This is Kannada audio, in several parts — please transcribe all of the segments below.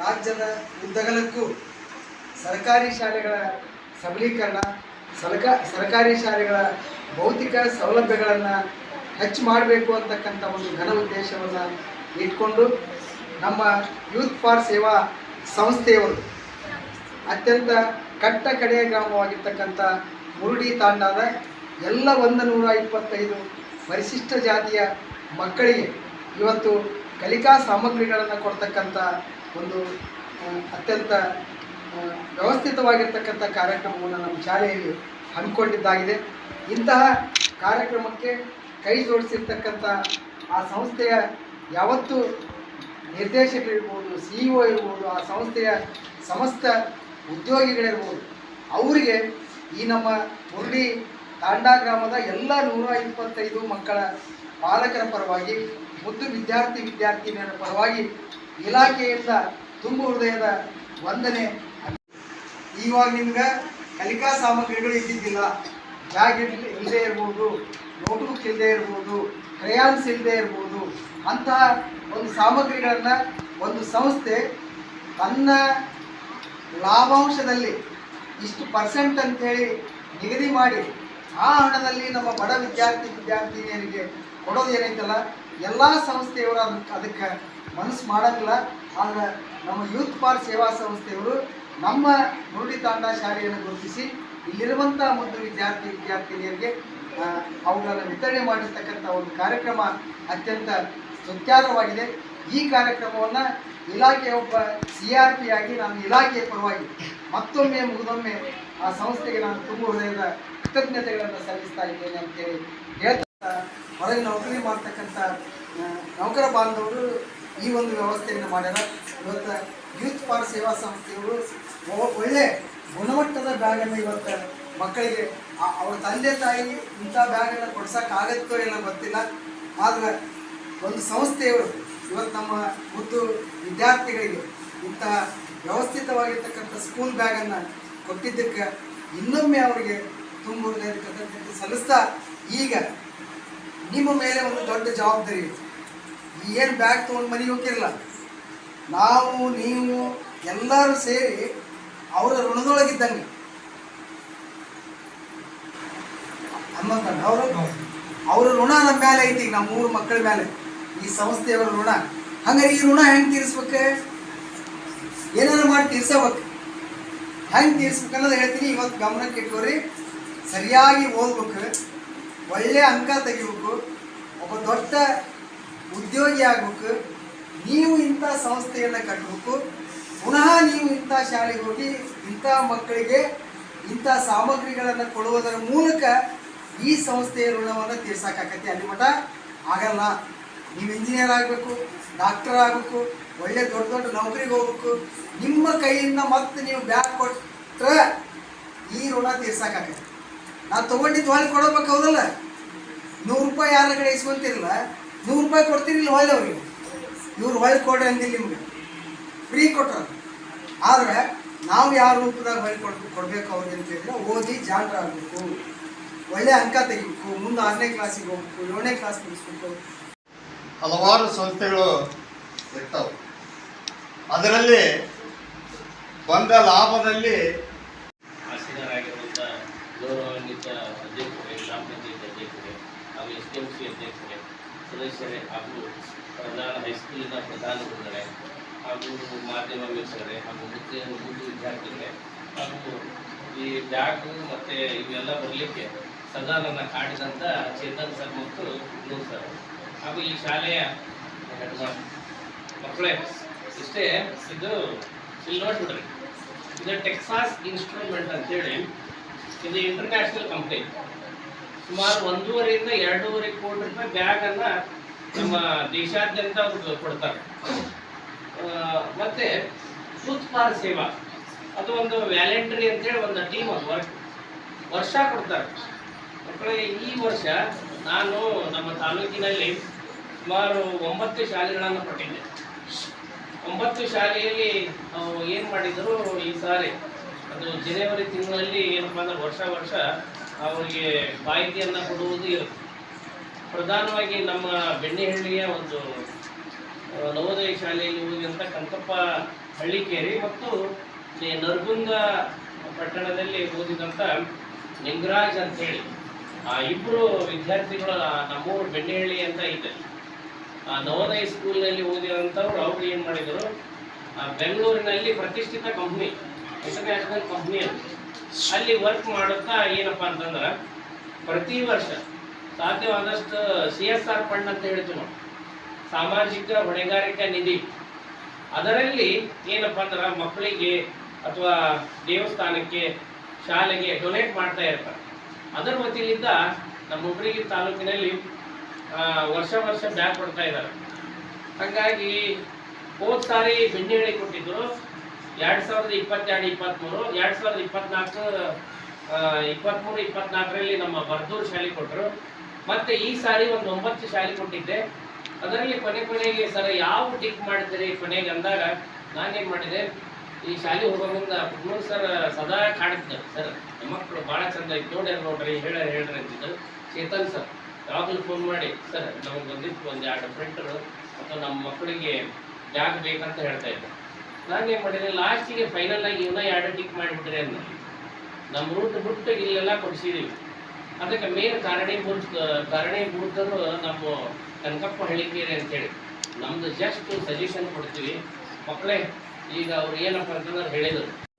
ರಾಜ್ಯದ ಉದ್ದಗಲಕ್ಕೂ ಸರ್ಕಾರಿ ಶಾಲೆಗಳ ಸಬಲೀಕರಣ ಸಲಕ ಸರ್ಕಾರಿ ಶಾಲೆಗಳ ಭೌತಿಕ ಸೌಲಭ್ಯಗಳನ್ನು ಹೆಚ್ಚು ಮಾಡಬೇಕು ಅಂತಕ್ಕಂಥ ಒಂದು ಘನ ಉದ್ದೇಶವನ್ನು ಇಟ್ಕೊಂಡು ನಮ್ಮ ಯೂತ್ ಫಾರ್ ಸೇವಾ ಸಂಸ್ಥೆಯವರು ಅತ್ಯಂತ ಕಟ್ಟ ಕಡೆಯ ಗ್ರಾಮವಾಗಿರ್ತಕ್ಕಂಥ ಮುರುಡಿ ತಾಂಡಾದ ಎಲ್ಲ ಒಂದು ನೂರ ಇಪ್ಪತ್ತೈದು ಪರಿಶಿಷ್ಟ ಜಾತಿಯ ಮಕ್ಕಳಿಗೆ ಇವತ್ತು ಕಲಿಕಾ ಸಾಮಗ್ರಿಗಳನ್ನು ಕೊಡ್ತಕ್ಕಂಥ ಒಂದು ಅತ್ಯಂತ ವ್ಯವಸ್ಥಿತವಾಗಿರ್ತಕ್ಕಂಥ ಕಾರ್ಯಕ್ರಮವನ್ನು ನಮ್ಮ ಶಾಲೆಯಲ್ಲಿ ಹಮ್ಮಿಕೊಂಡಿದ್ದಾಗಿದೆ. ಇಂತಹ ಕಾರ್ಯಕ್ರಮಕ್ಕೆ ಕೈ ಜೋಡಿಸಿರ್ತಕ್ಕಂಥ ಆ ಸಂಸ್ಥೆಯ ಯಾವತ್ತು ನಿರ್ದೇಶಕರಿರ್ಬೋದು ಸಿ ಇ ಒ ಇರ್ಬೋದು, ಆ ಸಂಸ್ಥೆಯ ಸಮಸ್ತ ಉದ್ಯೋಗಿಗಳಿರ್ಬೋದು, ಅವರಿಗೆ ಈ ನಮ್ಮ ಮುರಳಿ ತಾಂಡಾ ಗ್ರಾಮದ ಎಲ್ಲ ನೂರ ಇಪ್ಪತ್ತೈದು ಮಕ್ಕಳ ಪಾಲಕರ ಪರವಾಗಿ, ಮುದ್ದು ವಿದ್ಯಾರ್ಥಿ ವಿದ್ಯಾರ್ಥಿನಿಯರ ಪರವಾಗಿ ಇಲಾಖೆಯಿಂದ ತುಂಬು ಹೃದಯದ ವಂದನೆ. ಇವಾಗ ನಿಮ್ಗೆ ಕಲಿಕಾ ಸಾಮಗ್ರಿಗಳು ಇದ್ದಿದ್ದಿಲ್ಲ. ಬ್ಯಾಗ್ ಇಲ್ಲದೆ ಇರ್ಬೋದು. ನೋಟ್ಬುಕ್ ಇಲ್ಲದೆ ಇರ್ಬೋದು, ಕ್ರಯಾನ್ಸ್ ಇಲ್ಲದೆ ಇರ್ಬೋದು, ಅಂತಹ ಒಂದು ಸಾಮಗ್ರಿಗಳನ್ನು ಒಂದು ಸಂಸ್ಥೆ ತನ್ನ ಲಾಭಾಂಶದಲ್ಲಿ ಇಷ್ಟು ಪರ್ಸೆಂಟ್ ಅಂತೇಳಿ ನಿಗದಿ ಮಾಡಿ ಆ ಹಣದಲ್ಲಿ ನಮ್ಮ ಬಡ ವಿದ್ಯಾರ್ಥಿ, ವಿದ್ಯಾರ್ಥಿನಿಯರಿಗೆ ಕೊಡೋದು ಏನೈತಲ್ಲ, ಎಲ್ಲ ಸಂಸ್ಥೆಯವರು ಅದಕ್ಕೆ ಅದಕ್ಕೆ ಮನಸ್ಸು ಮಾಡೋಂಗಿಲ್ಲ. ಆದರೆ ನಮ್ಮ ಯೂತ್ ಫಾರ್ ಸೇವಾ ಸಂಸ್ಥೆಯವರು ನಮ್ಮ ನುಡಿ ತಾಂಡ ಶಾಲೆಯನ್ನು ಗುರುತಿಸಿ ಇಲ್ಲಿರುವಂಥ ಮುದ್ದು ವಿದ್ಯಾರ್ಥಿ, ವಿದ್ಯಾರ್ಥಿನಿಯರಿಗೆ ಅವುಗಳನ್ನು ವಿತರಣೆ ಮಾಡಿರ್ತಕ್ಕಂಥ ಒಂದು ಕಾರ್ಯಕ್ರಮ ಅತ್ಯಂತ ಸುತ್ಯಾರವಾಗಿದೆ ಈ ಕಾರ್ಯಕ್ರಮವನ್ನು ಇಲಾಖೆಯ ಒಬ್ಬ ಸಿ ಆರ್ ಪಿ ಆಗಿ ನಾನು ಇಲಾಖೆಯ ಪರವಾಗಿ ಮತ್ತೊಮ್ಮೆ ಮುಗಿದೊಮ್ಮೆ ಆ ಸಂಸ್ಥೆಗೆ ನಾನು ತುಂಬ ಹೃದಯದ ಕೃತಜ್ಞತೆಗಳನ್ನು ಸಲ್ಲಿಸ್ತಾ ಇದ್ದೇನೆ ಅಂತೇಳಿ ಹೇಳ್ತಾ ಹೊರಗೆ ನೌಕರಿ ಮಾಡ್ತಕ್ಕಂಥ ನೌಕರ ಬಾಂಧವರು ಈ ಒಂದು ವ್ಯವಸ್ಥೆಯನ್ನು ಮಾಡ್ಯಾರ. ಇವತ್ತು ಯೂತ್ ಪಾರ್ ಸೇವಾ ಸಂಸ್ಥೆಯವರು ಒಳ್ಳೆ ಗುಣಮಟ್ಟದ ಬ್ಯಾಗನ್ನು ಇವತ್ತು ಮಕ್ಕಳಿಗೆ ಅವ್ರ ತಂದೆ ತಾಯಿಗೆ ಇಂಥ ಬ್ಯಾಗನ್ನು ಆಗತ್ತೋ ಏನೋ ಗೊತ್ತಿಲ್ಲ. ಆದ್ರೆ ಒಂದು ಸಂಸ್ಥೆಯವರು ಇವತ್ತು ನಮ್ಮ ಮುದ್ದು ವಿದ್ಯಾರ್ಥಿಗಳಿಗೆ ಇಂಥ ವ್ಯವಸ್ಥಿತವಾಗಿರ್ತಕ್ಕಂಥ ಸ್ಕೂಲ್ ಬ್ಯಾಗನ್ನು ಕೊಟ್ಟಿದ್ದಕ್ಕೆ ಇನ್ನೊಮ್ಮೆ ಅವರಿಗೆ ತುಂಬ ಕೃತಜ್ಞತೆ ಸಲ್ಲಿಸ್ತಾ ಈಗ ನಿಮ್ಮ ಮೇಲೆ ಒಂದು ದೊಡ್ಡ ಜವಾಬ್ದಾರಿ ಇದೆ. ಏನು ಬ್ಯಾಗ್ ತೊಗೊಂಡು ಮನೆಗೆ ಹೋಗಿರಲ್ಲ ನಾವು, ನೀವು ಎಲ್ಲರೂ ಸೇರಿ ಅವರ ಋಣದೊಳಗಿದ್ದಂಗೆ ಹನುಮಂತಣ್ಣ ಅವರು ಅವರ ಋಣ ನಮ್ಮ ಮೇಲೆ ಐತಿ ಈಗ ನಮ್ಮ ಮೂರು ಮಕ್ಕಳ ಮೇಲೆ ಈ ಸಂಸ್ಥೆಯವರ ಋಣ. ಹಂಗಾರೆ ಈ ಋಣ ಹೆಂಗೆ ತೀರಿಸ್ಬೇಕು? ಏನಾರು ಮಾಡಿ ತೀರ್ಸಬೇಕು? ಹೆಂಗೆ ತೀರ್ಸ್ಬೇಕು ಅನ್ನೋದು ಹೇಳ್ತೀನಿ, ಇವತ್ತು ಗಮನಕ್ಕೆ ಇಟ್ಕೋರಿ. ಸರಿಯಾಗಿ ಓದ್ಬೇಕು. ಒಳ್ಳೆ ಅಂಕ ತೆಗಿಬೇಕು. ಒಬ್ಬ ದೊಡ್ಡ ಉದ್ಯೋಗಿ ಆಗ್ಬೇಕು. ನೀವು ಇಂಥ ಸಂಸ್ಥೆಯನ್ನು ಕಟ್ಟಬೇಕು ಪುನಃ ನೀವು ಇಂಥ ಶಾಲೆಗೆ ಹೋಗಿ ಇಂಥ ಮಕ್ಕಳಿಗೆ ಇಂಥ ಸಾಮಗ್ರಿಗಳನ್ನು ಕೊಡುವುದರ ಮೂಲಕ ಈ ಸಂಸ್ಥೆಯ ಋಣವನ್ನು ತೀರ್ಸಕ್ಕಾಗತ್ತೆ ಅಲ್ಲಿ ಮಠ ಆಗಲ್ಲ. ನೀವು ಇಂಜಿನಿಯರ್ ಆಗಬೇಕು, ಡಾಕ್ಟರ್ ಆಗಬೇಕು, ಒಳ್ಳೆ ದೊಡ್ಡ ದೊಡ್ಡ ನೌಕರಿಗೆ ಹೋಗ್ಬೇಕು. ನಿಮ್ಮ ಕೈಯಿಂದ ಮತ್ತೆ ನೀವು ಬ್ಯಾಗ್ ಕೊಟ್ಟರೆ ಈ ಋಣ ತೀರ್ಸಕ್ಕಾಗತ್ತೆ ನಾನು ತೊಗೊಂಡಿದ್ದು ಹೊಳ್ಳಿ ಕೊಡಬೇಕು ಹೌದಲ್ಲ? ನೂರು ರೂಪಾಯಿ ಯಾರ ಕಡೆ ಇಸ್ಕೊಂತಿರಲ್ಲ? ನೂರು ರೂಪಾಯಿ ಕೊಡ್ತೀರಿಲ್ಲ ಹೊಳ್ಳಿ ಅವ್ರಿಗೆ ಇವ್ರು ಹೊಳ್ಳಿ ಕೊಡ್ರಿ ಅಂದಿಲ್ಲ ನಿಮ್ಗೆ. ಫ್ರೀ ಕೊಟ್ಟರು ಆದರೆ ನಾವು ಯಾವ ರೂಪದಾಗ ಹೊಳ್ಳಿ ಕೊಡ್ಬೇಕು, ಕೊಡಬೇಕು ಅವ್ರಿಗೆ ಅಂತ ಹೇಳಿದ್ರೆ ಓದಿ ಜಾಣರಾಗಬೇಕು. ಒಳ್ಳೆ ಅಂಕ ತೆಗಿಬೇಕು ಮುಂದೆ ಆರನೇ ಕ್ಲಾಸಿಗೆ ಹೋಗ್ಬೇಕು ಏಳನೇ ಕ್ಲಾಸ್ ಮುಗಿಸ್ಬೇಕು. ಹಲವಾರು ಸಂಸ್ಥೆಗಳು ಇರ್ತವೆ. ಅದರಲ್ಲಿ ಬಂದ ಲಾಭದಲ್ಲಿ ಆಸೀನರಾಗಿರುವಂಥ ಗೌರವಾನ್ವಿತ ಅಧ್ಯಕ್ಷರೇ ಗ್ರಾಮ ಪಂಚಾಯತ್ ಅಧ್ಯಕ್ಷರೇ ಹಾಗೂ ಎಸ್ ಡಿ ಎಂ ಸಿ ಅಧ್ಯಕ್ಷರೇ ಸದಸ್ಯರೇ ಹಾಗೂ ಪ್ರಧಾನ ಹೈಸ್ಕೂಲಿನ ಪ್ರಧಾನ ಗುರುಗಳೇ ಹಾಗೂ ಮಾಧ್ಯಮ ವೀಕ್ಷಕರೇ ಹಾಗೂ ಮುಖ್ಯ ಮುಖ್ಯ ವಿದ್ಯಾರ್ಥಿಗಳೇ ಹಾಗೂ ಈ ಬ್ಯಾಗು ಮತ್ತು ಇವೆಲ್ಲ ಬರಲಿಕ್ಕೆ ಸದಾ ನನ್ನ ಕಾಡಿದಂಥ ಚೇತನ್ ಸರ್ ಮತ್ತು ನೂರ್ ಸರ್. ಹಾಗೂ ಈ ಶಾಲೆಯ ಮಕ್ಕಳೇ, ಇಷ್ಟೇ, ಇದು ಇಲ್ಲಿ ನೋಡ್ಬಿಡ್ರಿ. ಇದು ಟೆಕ್ಸಾಸ್ ಇನ್ಸ್ಟ್ರೂಮೆಂಟ್ ಅಂತೇಳಿ ಇದು ಇಂಟರ್ನ್ಯಾಷನಲ್ ಕಂಪ್ನಿ. ಸುಮಾರು ಒಂದೂವರೆಯಿಂದ ಎರಡೂವರೆ ಕೋಟಿ ರೂಪಾಯಿ ಬ್ಯಾಗ್ ಅನ್ನ ನಮ್ಮ ದೇಶಾದ್ಯಂತ ಅವ್ರಿಗೆ ಕೊಡ್ತಾರೆ. ಮತ್ತು ಯೂತ್ ಫಾರ್ ಸೇವಾ. ಅದು ಒಂದು ವ್ಯಾಲೆಂಟ್ರಿ ಅಂತೇಳಿ ಒಂದು ಟೀಮ್ ವರ್ಷ ಕೊಡ್ತಾರೆ. ಮಕ್ಕಳಿಗೆ ಈ ವರ್ಷ ನಾನು ನಮ್ಮ ತಾಲೂಕಿನಲ್ಲಿ ಸುಮಾರು ಒಂಬತ್ತು ಶಾಲೆಗಳನ್ನು ಕೊಟ್ಟಿದ್ದೆ. ಒಂಬತ್ತು ಶಾಲೆಯಲ್ಲಿ ಏನು ಮಾಡಿದರು ಈ ಸಾರಿ, ಅದು ಜನವರಿ ತಿಂಗಳಲ್ಲಿ ಏನಪ್ಪ ಅಂದ್ರೆ ವರ್ಷ ವರ್ಷ ಅವರಿಗೆ ಮಾಹಿತಿಯನ್ನು ಕೊಡುವುದು ಇರುತ್ತೆ. ಪ್ರಧಾನವಾಗಿ ನಮ್ಮ ಬೆಣ್ಣೆಹಳ್ಳಿಯ ಒಂದು ನವೋದಯ ಶಾಲೆಯಲ್ಲಿ ಓದಿದಂಥ ಕಂಕಪ್ಪ ಹಳ್ಳಿಕೇರಿ ಮತ್ತು ನರ್ಗುಂದ ನರಗುಂದ ಪಟ್ಟಣದಲ್ಲಿ ಓದಿದಂಥ ನಿಂಗರಾಜ್ ಅಂತೇಳಿ ಆ ಇಬ್ಬರು ವಿದ್ಯಾರ್ಥಿಗಳು ನಮ್ಮೂರು ಬೆಣ್ಣೆಹಳ್ಳಿ ಅಂತ ಇದೆ. ಆ ನವೋದಯ ಸ್ಕೂಲ್ನಲ್ಲಿ ಓದಿರೋಂಥವ್ರು ಅವ್ರು ಏನು ಮಾಡಿದರು ಬೆಂಗಳೂರಿನಲ್ಲಿ ಪ್ರತಿಷ್ಠಿತ ಕಂಪ್ನಿ ಇಂಟರ್ನ್ಯಾಷನಲ್ ಕಂಪ್ನಿ ಅಂತ ಅಲ್ಲಿ ವರ್ಕ್ ಮಾಡುತ್ತಾ ಏನಪ್ಪ ಅಂತಂದ್ರೆ, ಪ್ರತಿ ವರ್ಷ ಸಾಧ್ಯವಾದಷ್ಟು ಸಿ ಎಸ್ ಆರ್ ಫಂಡ್ ಅಂತ ಹೇಳ್ತೀವಿ ನಾವು. ಸಾಮಾಜಿಕ ಹೊಣೆಗಾರಿಕಾ ನಿಧಿ. ಅದರಲ್ಲಿ ಏನಪ್ಪ ಅಂದ್ರೆ ಮಕ್ಕಳಿಗೆ ಅಥವಾ ದೇವಸ್ಥಾನಕ್ಕೆ, ಶಾಲೆಗೆ ಡೊನೇಟ್ ಮಾಡ್ತಾ ಇರ್ತಾರೆ. ಅದರ ವತಿಯಿಂದ ನಮ್ಮ ಹುಬ್ಬಳ್ಳಿ ತಾಲೂಕಿನಲ್ಲಿ ವರ್ಷ ವರ್ಷ ಬ್ಯಾಗ್ ಕೊಡ್ತಾ ಇದ್ದಾರೆ. ಹಾಗಾಗಿ ಹೋದ ಸಾರಿ ಬೆಣ್ಣೆಹಳ್ಳಿ ಕೊಟ್ಟಿದ್ರು. ಎರಡು ಸಾವಿರದ ಇಪ್ಪತ್ತೆರಡು ಇಪ್ಪತ್ತ್ಮೂರು ಎರಡು ಸಾವಿರದ ಇಪ್ಪತ್ನಾಲ್ಕು ಇಪ್ಪತ್ತ್ಮೂರು ಇಪ್ಪತ್ನಾಲ್ಕರಲ್ಲಿ ನಮ್ಮ ಬರ್ದೂರು ಶಾಲೆ ಕೊಟ್ಟರು ಮತ್ತೆ ಈ ಸಾರಿ ಒಂದು ಒಂಬತ್ತು ಶಾಲೆ ಕೊಟ್ಟಿದ್ದೆ. ಅದರಲ್ಲಿ ಕೊನೆ ಕೊನೆಗೆ ಸರ್ ಯಾವ ಟಿಕ್ ಮಾಡಿದ್ರಿ ಕೊನೆಗೆ ಅಂದಾಗ ನಾನೇನು ಮಾಡಿದೆ, ಈ ಶಾಲೆ ಹೋಗೋ ಮುಂದೆ ಸರ್ ಸದಾ ಕಾಡುತ್ತಿದ್ದರು ಸರ್. ಮಕ್ಕಳು ಭಾಳ ಚಂದ ಐತೆ ನೋಡಿ ನೋಡ್ರಿ, ಹೇಳ, ಹೇಳ್ರಿ ಅಂತಿದ್ದರು. ಚೇತನ್ ಸರ್, ಯಾವಾಗಲೂ ಫೋನ್ ಮಾಡಿ, ಸರ್, ನಮಗೆ ಬಂದಿತ್ತು ಒಂದು ಎರಡು ಪ್ರಿಂಟರು ಅಥವಾ ನಮ್ಮ ಮಕ್ಕಳಿಗೆ ಬ್ಯಾಗ್ ಬೇಕಂತ ಹೇಳ್ತಾ ಇದ್ದೆ ನಾನೇನು ಮಾಡಿದೆ ಲಾಸ್ಟಿಗೆ ಫೈನಲ್ ಆಗಿ ಇವನ್ನ ಎರಡು ಟಿಕ್ ಮಾಡಿಬಿಟ್ರೆ ಅಂದ. ನಮ್ಮ ರೂಟ್ ಬಿಟ್ಟು ಇಲ್ಲೆಲ್ಲ ಕೊಡಿಸಿದೀವಿ. ಅದಕ್ಕೆ ಮೇನ್ ಕಾರಣೀಭೂತ ಕಾರಣೀಭೂತರು ನಮ್ಮ ಕನಕಪ್ಪ ಹೇಳಿದ್ದೀರಿ ಅಂತೇಳಿ ನಮ್ದು ಜಸ್ಟ್ ಸಜೆಷನ್ ಕೊಡ್ತೀವಿ. ಮಕ್ಕಳೇ ಈಗ ಅವ್ರು ಏನಪ್ಪ ಅಂತಂದ್ರೆ ಹೇಳಿದರು.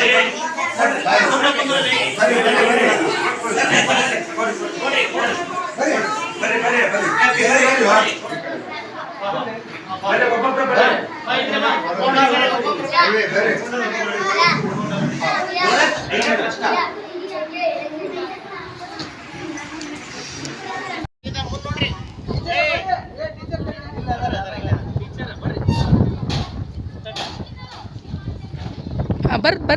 ಬರ್ರಿ ಬರ್ರಿ ಬರ್ರಿ ಬರ್ರಿ ನಮ್ದು ಚಲೋ ಬರ್ದು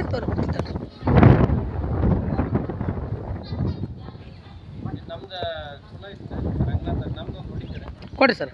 ನಮ್ದು ಒಂದು ಹೊಡಿತಾರೆ ಕೊಡಿ ಸರ್.